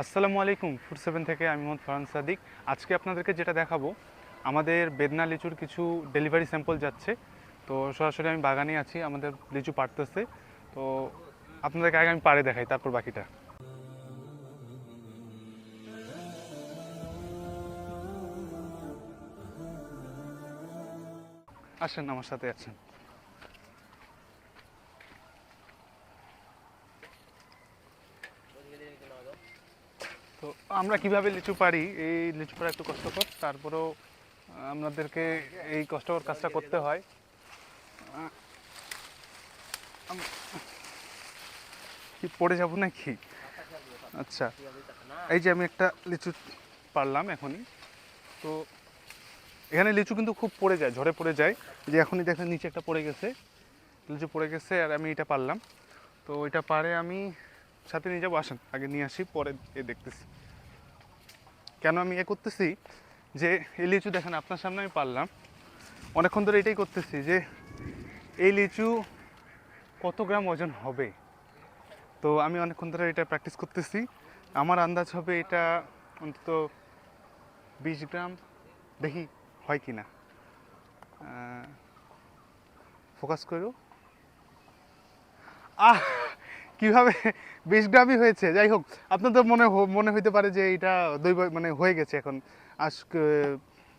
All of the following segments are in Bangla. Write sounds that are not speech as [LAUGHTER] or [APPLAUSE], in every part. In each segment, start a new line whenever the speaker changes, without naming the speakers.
আসসালামু আলাইকুম ফুড সেভেন থেকে আমি মোহাম্মদ ফারহান সাদিক। আজকে আপনাদেরকে যেটা দেখাবো, আমাদের বেদনা লিচুর কিছু ডেলিভারি স্যাম্পল যাচ্ছে। তো সরাসরি আমি বাগানে আছি, আমাদের লিচু পাড়তেছে। তো আপনাদেরকে আগে আমি পাড়ে দেখাই, তারপর বাকিটা। আসেন, আমার সাথে আছেন তো আমরা কীভাবে লিচু পারি? এই লিচু পাড়া একটু কষ্টকর তারপরেও আমাদেরকে এই কষ্টকর কাজটা করতে হয়। কি পড়ে যাব নাকি? আচ্ছা এই যে আমি একটা লিচু পারলাম এখনই। তো এখানে লিচু কিন্তু খুব পড়ে যায়, ঝরে পড়ে যায়। যে এখনই দেখেন নিচে একটা পড়ে গেছে, লিচু পড়ে গেছে আর আমি এটা পারলাম তো এটা পারে আমি সাথে নিয়ে যাব, আসেন, আগে নিয়ে আসি, পরে এ দেখতেছি। কেন আমি এ করতেছি? যে, এই লিচু দেখেন, আপনার সামনে আমি পারলাম। অনেকক্ষণ ধরে এটাই করতেছি যে, এই লিচু কত গ্রাম ওজন হবে? তো আমি অনেকক্ষণ ধরে এটা প্র্যাকটিস করতেছি। আমার আন্দাজ হবে এটা অন্তত বিশ গ্রাম। দেখি হয় কি না। ফোকাস করো। আহ কীভাবে [LAUGHS] বিশ গ্রামই হয়েছে? যাই হোক আপনাদের মনে মনে হইতে পারে যে এটা দৈব মানে হয়ে গেছে এখন। আজ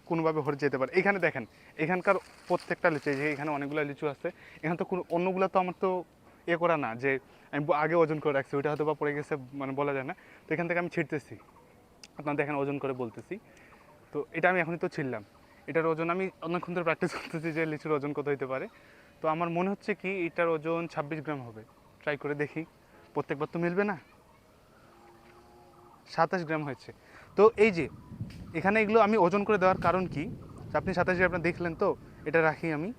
কোনোভাবে হয়ে যেতে পারে। এখানে দেখেন, এখানকার প্রত্যেকটা লিচু যে এখানে অনেকগুলো লিচু আছে, এখানে তো কোনো, অন্যগুলো তো আমার তো এ করা না, যে আমি আগে ওজন করে রাখছি, ওইটা হয়তো বা পড়ে গেছে মানে বলা যায় না। তো এখান থেকে আমি ছিটতেছি আপনার দেখেন, ওজন করে বলতেছি। তো এটা আমি এখনই তো ছিললাম এটার ওজন আমি অনেকক্ষণ ধরে প্র্যাকটিস করতেছি যে লিচুর ওজন কত হতে পারে। তো আমার মনে হচ্ছে কি, এটার ওজন ছাব্বিশ গ্রাম হবে। ট্রাই করে দেখি। প্রত্যেকবার তো মিলবে না। সাতাশ গ্রাম হয়েছে। তো এই যে, এখানে এগুলো আমি ওজন করে দেওয়ার কারণ কি? আপনি সাতাশ গ্রাম দেখলেন তো, এটা রাখি আমি।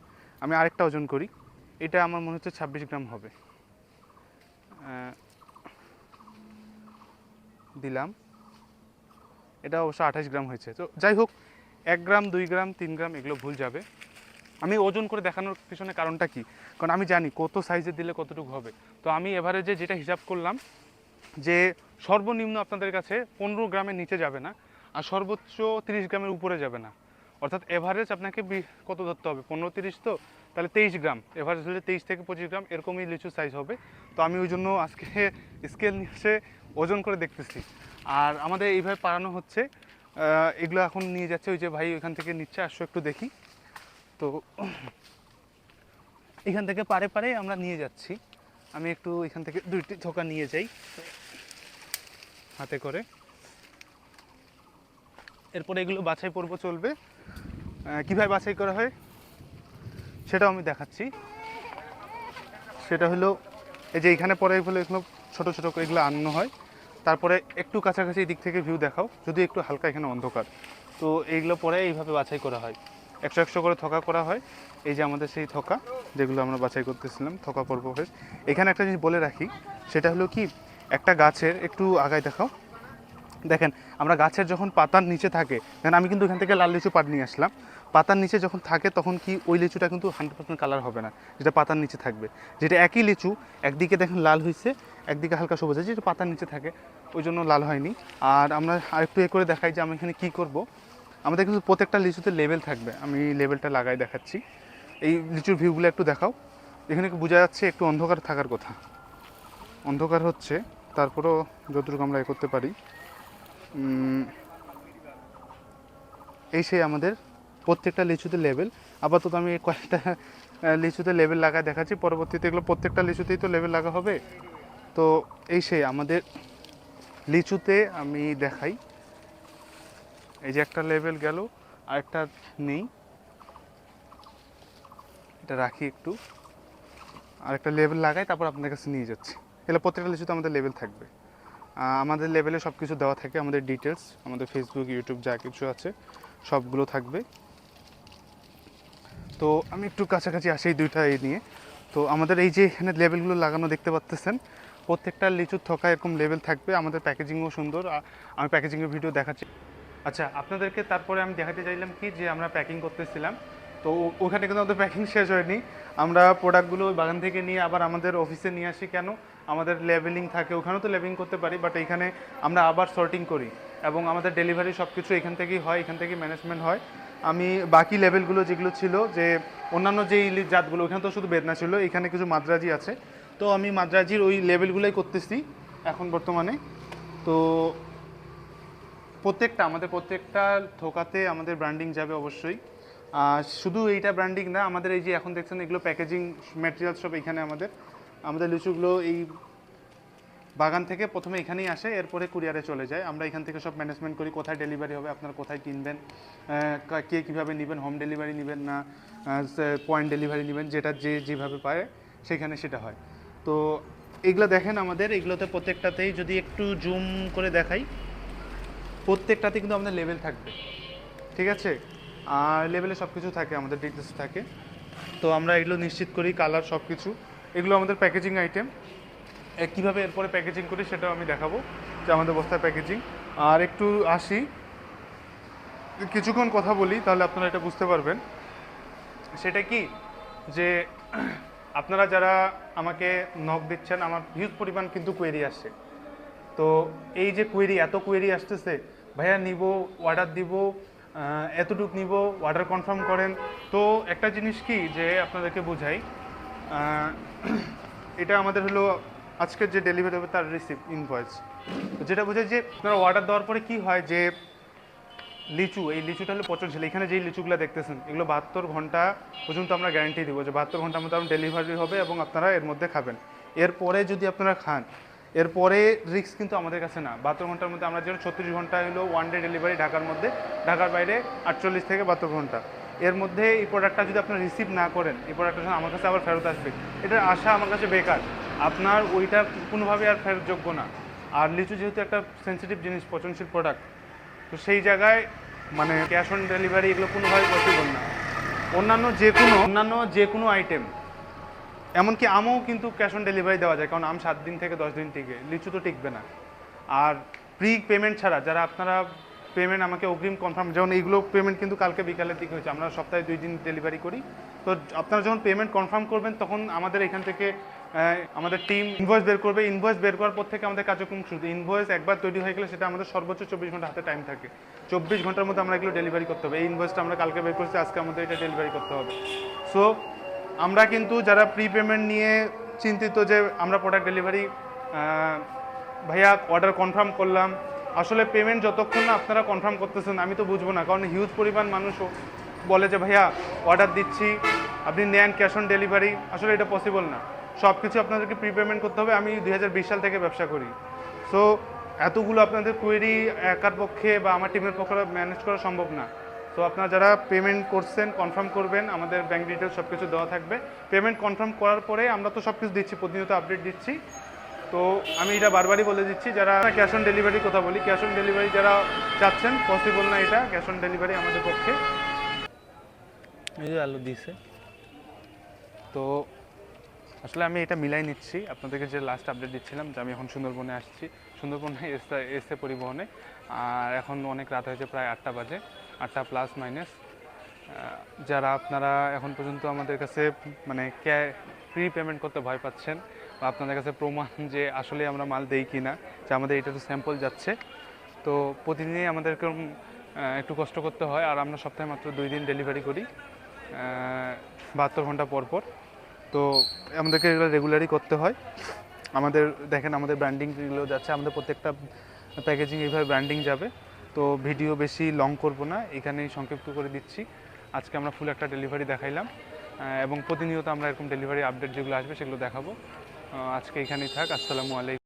আমি আরেকটা ওজন করি। এটা আমার মনে হচ্ছে ছাব্বিশ গ্রাম হবে। দিলাম। এটা অবশ্য আঠাশ গ্রাম হয়েছে। তো যাই হোক, এক গ্রাম, দুই গ্রাম, তিন গ্রাম এগুলো ভুল যাবে। আমি ওজন করে দেখানোর পিছনে কারণটা কি? কারণ আমি জানি কত সাইজে দিলে কতটুকু হবে। তো আমি এভারেজে যেটা হিসাব করলাম যে সর্বনিম্ন আপনাদের কাছে পনেরো গ্রামের নিচে যাবে না, আর সর্বোচ্চ তিরিশ গ্রামের উপরে যাবে না। অর্থাৎ এভারেজ আপনাকে কত ধরতে হবে? পনেরো তিরিশ তো? তাহলে তেইশ গ্রাম। এভারেজ হলে তেইশ থেকে পঁচিশ গ্রাম, এরকমই লিচু সাইজ হবে। তো আমি ওই জন্য আজকে [LAUGHS] স্কেল নিয়ে ওজন করে দেখতেছি। আর আমাদের এইভাবে পাড়ানো হচ্ছে এগুলো এখন নিয়ে যাচ্ছে ওই যে ভাই ওইখান থেকে নিচ্ছে, আসো একটু দেখি। তো এখান থেকে পারে পারে আমরা নিয়ে যাচ্ছি। আমি একটু এখান থেকে দুইটি থোকা নিয়ে যাই হাতে করে। এরপরে এগুলো বাছাই পর্ব চলবে। কীভাবে বাছাই করা হয় সেটাও আমি দেখাচ্ছি। সেটা হলো এই যে এখানে পরে এগুলো এগুলো ছোটো ছোটো করে এগুলো আনানো হয়। তারপরে একটু কাছাকাছি দিক থেকে ভিউ দেখাও, যদি একটু হালকা এখানে অন্ধকার। তো এইগুলো পরে এইভাবে বাছাই করা হয়। একশো একশো করে থকা করা হয়। এই যে আমাদের সেই থকা যেগুলো আমরা বাছাই করতেছিলাম, থকা পর্ব হয়ে এখানে একটা জিনিস বলে রাখি, সেটা হলো কি, একটা গাছের একটু আগায় দেখাও। দেখেন, আমরা গাছের যখন পাতার নিচে থাকে, দেখেন আমি কিন্তু এখান থেকে লাল লিচু পাট নিয়ে আসলাম। পাতার নিচে যখন থাকে, তখন কি ওই লিচুটা কিন্তু হান্ড্রেড পার্সেন্ট কালার হবে না, যেটা পাতার নিচে থাকবে। যেটা একই লিচু, একদিকে দেখেন লাল হয়েছে একদিকে হালকা সবুজ হয়েছে যেটা পাতার নিচে থাকে, ওই জন্য লাল হয়নি। আর আমরা আরেকটু এ করে দেখাই যে আমি এখানে কী করব। আমাদের কিন্তু প্রত্যেকটা লিচুতে লেবেল থাকবে। আমি লেভেলটা লাগাই দেখাচ্ছি। এই লিচুর ভিউগুলো একটু দেখাও। এখানে বোঝা যাচ্ছে, একটু অন্ধকার থাকার কথা। অন্ধকার হচ্ছে, তারপরেও যতটুকু আমরা এ করতে পারি। এই সেই আমাদের প্রত্যেকটা লিচুতে লেভেল আপাতত আমি কয়েকটা লিচুতে লেবেল লাগায় দেখাচ্ছি। পরবর্তীতে এগুলো প্রত্যেকটা লিচুতেই তো লেবেল লাগা হবে। তো এই সেই আমাদের লিচুতে আমি দেখাই। এই যে একটা লেভেল গেল আর একটা নেই। এটা রাখি একটু। আর একটা লেভেল লাগাই, তারপর আপনার কাছে নিয়ে যাচ্ছি। তাহলে প্রত্যেকটা লিচুতে আমাদের লেভেল থাকবে। আমাদের লেভেলে সব কিছু দেওয়া থাকে, আমাদের ডিটেলস আমাদের ফেসবুক ইউটিউব যা কিছু আছে, সবগুলো থাকবে। তো আমি একটু কাছাকাছি আসি এই দুইটা এই নিয়ে। তো আমাদের এই যে এখানে লেভেলগুলো লাগানো দেখতে পাচ্তেছেন, প্রত্যেকটা লিচুর থকা এরকম লেভেল থাকবে। আমাদের প্যাকেজিংও সুন্দর। আমি প্যাকেজিংয়ের ভিডিও দেখাচ্ছি। আচ্ছা আপনাদেরকে তারপরে আমি দেখাতে চাইলাম কি যে আমরা প্যাকিং করতেছিলাম। তো ওখানে কিন্তু আমাদের প্যাকিং শেষ হয়নি। আমরা প্রোডাক্টগুলো ওই বাগান থেকে নিয়ে আবার আমাদের অফিসে নিয়ে আসি কেন? আমাদের লেভেলিং থাকে, ওখানেও তো লেভেলিং করতে পারি বাট এখানে আমরা আবার সর্টিং করি। এবং আমাদের ডেলিভারি সব কিছু এখান থেকেই হয়, এখান থেকেই ম্যানেজমেন্ট হয়। আমি বাকি লেভেলগুলো যেগুলো ছিল, যে অন্যান্য যে জাতগুলো, ওখানে তো শুধু বেদনা ছিল, এখানে কিছু মাদ্রাজি আছে। তো আমি মাদ্রাজির ওই লেভেলগুলোই করতেছি, এখন বর্তমানে। তো প্রত্যেকটা, আমাদের প্রত্যেকটা থোকাতে আমাদের ব্র্যান্ডিং যাবে অবশ্যই। শুধু এইটা ব্র্যান্ডিং না, আমাদের এই যে এখন দেখছেন এগুলো প্যাকেজিং ম্যাটেরিয়াল সব এখানে আমাদের। আমাদের লিচুগুলো এই বাগান থেকে প্রথমে এখানেই আসে, এরপরে কুরিয়ারে চলে যায়। আমরা এখান থেকে সব ম্যানেজমেন্ট করি, কোথায় ডেলিভারি হবে, আপনারা কোথায় কিনবেন কে কীভাবে নেবেন হোম ডেলিভারি নেবেন না পয়েন্ট ডেলিভারি নেবেন, যেটা যে যেভাবে পায় সেখানে সেটা হয়। তো এগুলো দেখেন আমাদের, এগুলোতে প্রত্যেকটাতেই যদি একটু জুম করে দেখাই প্রত্যেকটাতে কিন্তু আমাদের লেভেল থাকবে। ঠিক আছে? আর লেভেলে সব কিছু থাকে, আমাদের ডিটেলস থাকে। তো আমরা এগুলো নিশ্চিত করি কালার সব কিছু এগুলো আমাদের প্যাকেজিং আইটেম কীভাবে এরপরে প্যাকেজিং করি সেটাও আমি দেখাবো, যে আমাদের বস্তায় প্যাকেজিং আর একটু আসি। কিছুক্ষণ কথা বলি, তাহলে আপনারা এটা বুঝতে পারবেন। সেটা কি? যে [CLEARS THROAT] আপনারা যারা আমাকে নক দিচ্ছেন, আমার হিউজ পরিমাণ কিন্তু কোয়েরি আসছে। তো এই যে কোয়েরি এত কোয়েরি আসতেছে ভাইয়া নিব অর্ডার দিব এতটুক নিব অর্ডার কনফার্ম করেন। তো একটা জিনিস কি যে আপনাদেরকে বোঝাই এটা আমাদের হলো আজকের যে ডেলিভারি হবে তার রিসিভ ইনভয়েস যেটা বোঝায় যে আপনারা অর্ডার দেওয়ার পরে কি হয় যে লিচু, এই লিচুটা হলো পচনশীল এখানে যেই লিচুগুলো দেখতেছেন, এগুলো বাহাত্তর ঘণ্টা পর্যন্ত আমরা গ্যারান্টি দিব যে বাহাত্তর ঘণ্টার মধ্যে ডেলিভারি হবে এবং আপনারা এর মধ্যে খাবেন। এরপরে যদি আপনারা খান এরপরে রিস্ক কিন্তু আমাদের কাছে না। বাহাত্তর ঘণ্টার মধ্যে আমরা যেন ছত্রিশ ঘণ্টা হলো ওয়ান ডে ডেলিভারি ঢাকার মধ্যে। ঢাকার বাইরে আটচল্লিশ থেকে বাহাত্তর ঘণ্টা। এর মধ্যে এই প্রোডাক্টটা যদি আপনারা রিসিভ না করেন, এই প্রোডাক্টটা আমার কাছে আবার ফেরত আসবে। এটার আশা আমার কাছে বেকার। আপনার ওইটা কোনোভাবে আর ফেরত যোগ্য না। আর লিচু যেহেতু একটা সেন্সিটিভ জিনিস, পচনশীল প্রোডাক্ট তো সেই জায়গায় মানে ক্যাশ অন ডেলিভারি এগুলো কোনোভাবে পসিবল না। অন্যান্য যে কোনো, অন্যান্য যে কোনো আইটেম এমনকি আমও কিন্তু ক্যাশ অন ডেলিভারি দেওয়া যায়, কারণ আম সাত দিন থেকে দশ দিন টিকে, লিচু তো টিকবে না। আর প্রি পেমেন্ট ছাড়া, যারা আপনারা পেমেন্ট আমাকে অগ্রিম কনফার্ম যেমন এইগুলো পেমেন্ট কিন্তু কালকে বিকালের দিকে হয়েছে, আমরা সপ্তাহে দুই দিন ডেলিভারি করি। তো আপনারা যখন পেমেন্ট কনফার্ম করবেন, তখন আমাদের এখান থেকে আমাদের টিম ইনভয়েস বের করবে। ইনভয়েস বের করার পর থেকে আমাদের কার্যক্রম শুরু। ইনভয়েস একবার তৈরি হয়ে গেলে সেটা আমাদের সর্বোচ্চ চব্বিশ ঘণ্টা হাতে টাইম থাকে। চব্বিশ ঘণ্টার মধ্যে আমরা এগুলো ডেলিভারি করতে হবে। এই ইনভয়েসটা আমরা কালকে বের করছি, আজকে আমাদের এটা ডেলিভারি করতে হবে। সো আমরা কিন্তু যারা প্রি পেমেন্ট নিয়ে চিন্তিত যে আমরা প্রোডাক্ট ডেলিভারি ভাইয়া অর্ডার কনফার্ম করলাম, আসলে পেমেন্ট যতক্ষণ না আপনারা কনফার্ম করতেছেন, আমি তো বুঝব না, কারণ হিউজ পরিমাণ মানুষও বলে যে, ভাইয়া অর্ডার দিচ্ছি, আপনি নেন ক্যাশ অন ডেলিভারি আসলে এটা পসিবল না। সব কিছু আপনাদেরকে প্রি পেমেন্ট করতে হবে। আমি দু হাজার বিশ সাল থেকে ব্যবসা করি। সো এতগুলো আপনাদের কোয়েরি একার পক্ষে বা আমার টিমের পক্ষে ম্যানেজ করা সম্ভব না। তো আপনারা যারা পেমেন্ট করছেন কনফার্ম করবেন আমাদের ব্যাংক ডিটেলস সব কিছু দেওয়া থাকবে। পেমেন্ট কনফার্ম করার পরে আমরা তো সব কিছু দিচ্ছি প্রতিনিয়ত আপডেট দিচ্ছি। তো আমি এটা বারবারই বলে দিচ্ছি যারা ক্যাশ অন ডেলিভারি কথা বলি ক্যাশ অন ডেলিভারি যারা চাচ্ছেন পসিবল না এটা ক্যাশ অন ডেলিভারি আমাদের পক্ষে। এই যে আলু দিছে তো আসলে আমি এটা মিলাই নিচ্ছি আপনাদেরকে যে লাস্ট আপডেট দিচ্ছিলাম যে আমি এখন সুন্দরবনে আসছি। সুন্দরবনে এসে এসে পরিবহনে। আর এখন অনেক রাত হয়েছে প্রায় আটটা বাজে। আটটা প্লাস মাইনাস যারা আপনারা এখন পর্যন্ত আমাদের কাছে মানে প্রি পেমেন্ট করতে ভয় পাচ্ছেন বা আপনাদের কাছে প্রমাণ [LAUGHS] যে আসলে আমরা মাল দেই কি না যে আমাদের এটা তো স্যাম্পল যাচ্ছে। তো প্রতিদিনই আমাদেরকে একটু কষ্ট করতে হয়। আর আমরা সপ্তাহে মাত্র দুই দিন ডেলিভারি করি বাহাত্তর ঘণ্টা পর পর। তো আমাদেরকে এগুলো রেগুলারই করতে হয়। আমাদের, দেখেন আমাদের ব্র্যান্ডিং যাচ্ছে, আমাদের প্রত্যেকটা প্যাকেজিং এইভাবে ব্র্যান্ডিং যাবে। তো ভিডিও বেশি লং করব না, এখানেই সংক্ষিপ্ত করে দিচ্ছি। আজকে আমরা ফুল একটা ডেলিভারি দেখাইলাম এবং প্রতিনিয়ত আমরা এরকম ডেলিভারি আপডেট যেগুলো আসবে সেগুলো দেখাবো। আজকে এখানেই থাক, আসসালামু আলাইকুম।